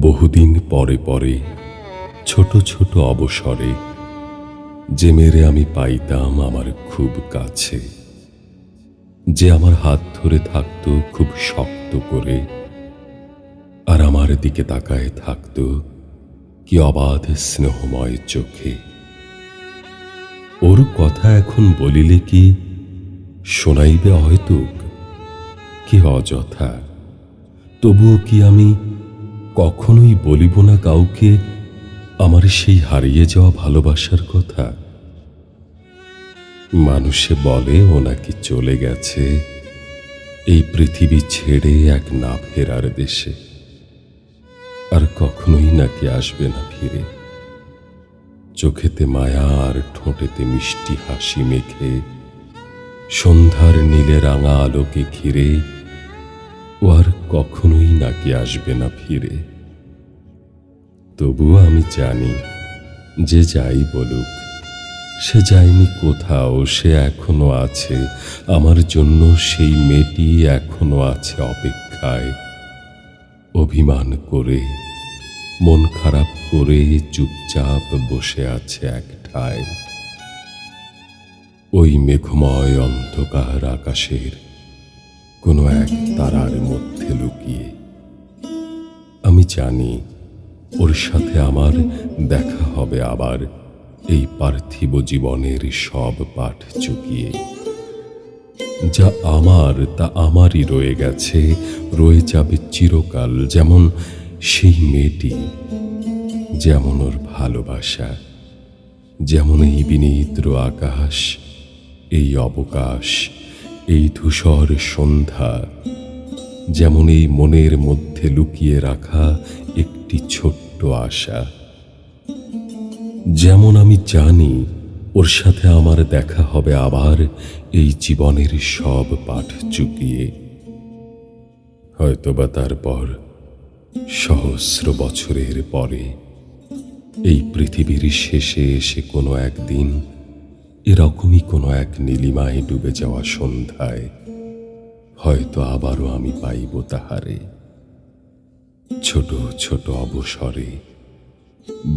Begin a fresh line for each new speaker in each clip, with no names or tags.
বহুদিন পরে পরে, ছোট ছোট অবসরে, যে মেরে আমি পাইতাম আমার খুব কাছে, যে আমার হাত ধরে থাকতো খুব শক্ত করে, আর আমার দিকে তাকায় থাকতো কি অবাধ স্নেহময় চোখে। ওর কথা এখন বলিলে কি শোনাইবে হয়তো কি অযথা। তবুও কি আমি কখনোই বলিব না কাউকে আমার সেই হারিয়ে যাওয়া ভালোবাসার কথা? মানুষে বলে, ও নাকি চলে গেছে। এই পৃথিবী ছেড়ে এক না ফেরার দেশে। আর কখনোই নাকি আসবে না ফিরে। চোখেতে মায়া আর ঠোঁটেতে মিষ্টি হাসি মেখে। সন্ধ্যার নীলে রাঙা আলোকে ঘিরে, ও আর কখনোই নাকি আসবে না ফিরে। তবুও আমি জানি, যে যাই বলুক, সে যায়নি কোথাও, সে এখনও আছে, আমার জন্য সেই মেয়েটি এখনও আছে অপেক্ষায়। অভিমান করে, মন খারাপ করে চুপচাপ বসে আছে এক ঠায় ওই মেঘময় অন্ধকার আকাশের কোনো এক তারার মধ্যে লুকিয়ে। আমি জানি ওর সাথে আমার দেখা হবে আবার এই পার্থিব জীবনের সব পাঠ চুকিয়ে। যা আমার, তা আমারই রয়ে গেছে, রয়ে যাবে চিরকাল যেমন সেই মেয়েটি, যেমন ওর ভালোবাসা, যেমন এই বিনিদ্র আকাশ এই অবকাশ, এই ধূসর সন্ধ্যা, যেমন এই মনের মধ্যে লুকিয়ে রাখা একটি ছোট্ট আশা। যেমন আমি জানি ওর সাথে আমার দেখা হবে আবার এই জীবনের সব পাঠ চুকিয়ে। হয়তোবা তারপর সহস্র বছরের পরে এই পৃথিবীর শেষে এসে কোনো একদিন এরকমই কোনো এক নীলিমায় ডুবে যাওয়া সন্ধ্যায় হয়তো আবারও আমি পাইব তাহারে। ছোট ছোট অবসরে,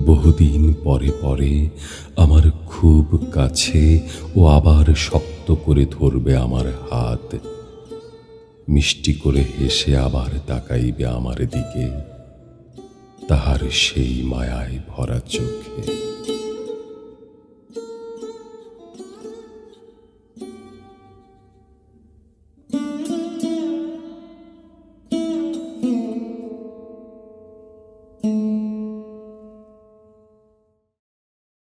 বহুদিন পরে পরে আমার খুব কাছে ও আবার শক্ত করে ধরবে আমার হাত। মিষ্টি করে হেসে আবার তাকাইবে আমার দিকে, তাহার সেই মায়ায় ভরা চোখে।